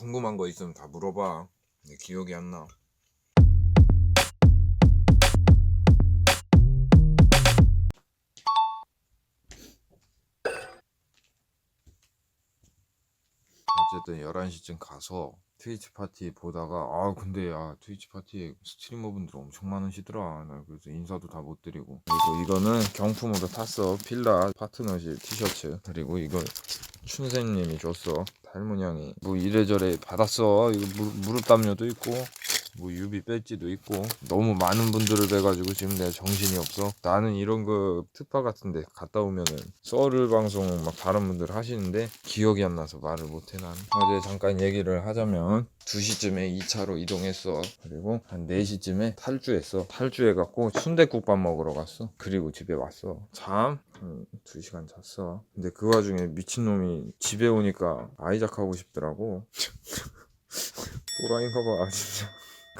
궁금한 거 있으면 다 물어봐. 내 기억이 안 나. 어쨌든 11시쯤 가서 트위치 파티 보다가 아 근데 야 트위치 파티에 스트리머분들 엄청 많으시더라 나 그래서 인사도 다 못 드리고 그리고 이거는 경품으로 탔어 필라 파트너십 티셔츠 그리고 이거 춘생님이 줬어. 할머니 양이. 뭐 이래저래 받았어. 이거 무, 무릎 담요도 있고 뭐 유비 배지도 있고 너무 많은 분들을 뵈가지고 지금 내가 정신이 없어. 나는 이런 거 특파 같은데 갔다 오면은 썰을 방송 막 다른 분들 하시는데 기억이 안 나서 말을 못해 난. 어제 잠깐 얘기를 하자면 2시쯤에 2차로 이동했어. 그리고 한 4시쯤에 탈주했어. 탈주해갖고 순대국밥 먹으러 갔어. 그리고 집에 왔어. 잠? 한 2시간 잤어. 근데 그 와중에 미친놈이 집에 오니까 아이작 하고 싶더라고. 또라이인가 봐 진짜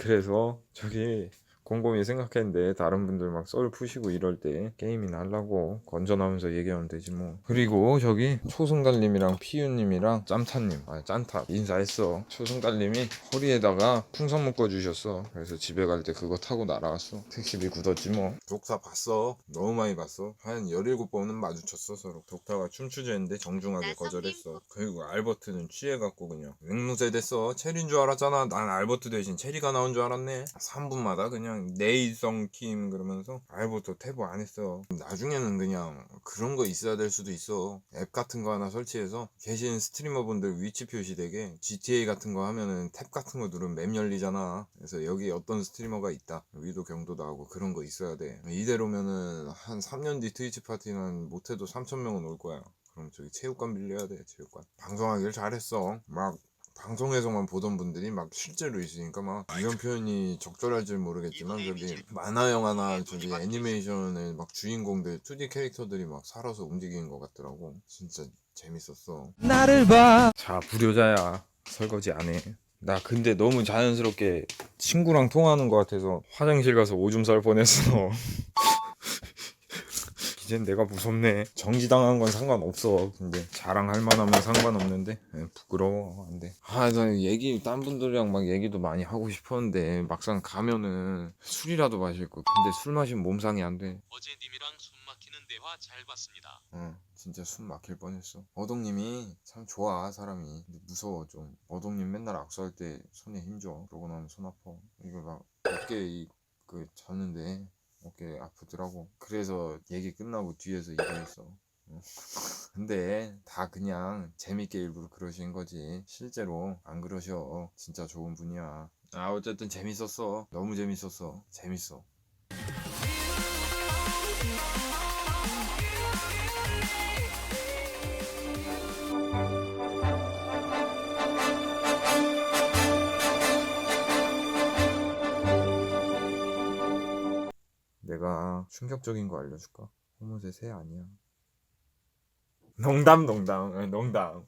그래서 저기 곰곰이 생각했는데 다른 분들 막 썰 푸시고 이럴 때 게임이나 하려고 건져나오면서 얘기하면 되지 뭐. 그리고 저기 초승달님이랑 피유님이랑 짬타님 아 짠타 인사했어. 초승달님이 허리에다가 풍선 묶어주셨어. 그래서 집에 갈 때 그거 타고 날아갔어. 택시비 굳었지 뭐. 독타 봤어? 너무 많이 봤어. 한 17번은 마주쳤어 서로. 독타가 춤추자 했는데 정중하게 거절했어. 그리고 알버트는 취해갖고 그냥 앵무새 됐어. 체리인 줄 알았잖아. 난 알버트 대신 체리가 나온 줄 알았네. 3분마다 그냥 내일성 킴 그러면서 알버트 태보 안 했어. 나중에는 그냥 그런 거 있어야 될 수도 있어. 앱 같은 거 하나 설치해서 계신 스트리머분들 위치 표시되게 GTA 같은 거 하면은 탭 같은 거 누르면 맵 열리잖아. 그래서 여기 어떤 스트리머가 있다. 위도 경도도 하고 그런 거 있어야 돼. 이대로면은 한 3년 뒤 트위치 파티는 못해도 3천명은 올 거야. 그럼 저기 체육관 빌려야 돼 체육관. 방송하길 잘했어. 막 방송에서만 보던 분들이 막 실제로 있으니까 막 이런 표현이 적절할지 모르겠지만 저기 만화 영화나 저기 애니메이션의 막 주인공들 2D 캐릭터들이 막 살아서 움직이는 것 같더라고. 진짜 재밌었어. 나를 봐. 자 불효자야. 설거지 안 해. 나 근데 너무 자연스럽게 친구랑 통화하는 것 같아서 화장실 가서 오줌 쌀 뻔했어 이젠 내가 무섭네 정지당한 건 상관없어 근데 자랑할 만하면 상관없는데 에, 부끄러워 안 돼 아 나 얘기 딴 분들이랑 막 얘기도 많이 하고 싶었는데 막상 가면은 술이라도 마실 거 근데 술 마시면 몸상이 안 돼 어제 님이랑 숨 막히는 대화 잘 봤습니다. 응, 진짜 숨 막힐 뻔했어. 어동님이 참 좋아, 사람이. 근데 무서워, 좀. 어동님 맨날 악수할 때 손에 힘줘. 그러고 나면 손 아파. 이거 막 어깨 이, 그, 잤는데 어깨 아프더라고. 그래서 얘기 끝나고 뒤에서 이러했어. 응. 근데 다 그냥 재밌게 일부러 그러신 거지. 실제로 안 그러셔. 진짜 좋은 분이야. 아, 어쨌든 재밌었어. 너무 재밌었어. 재밌어. 내가 충격적인 거 알려줄까? 호모제 새 아니야. 농담 농담 에, 농담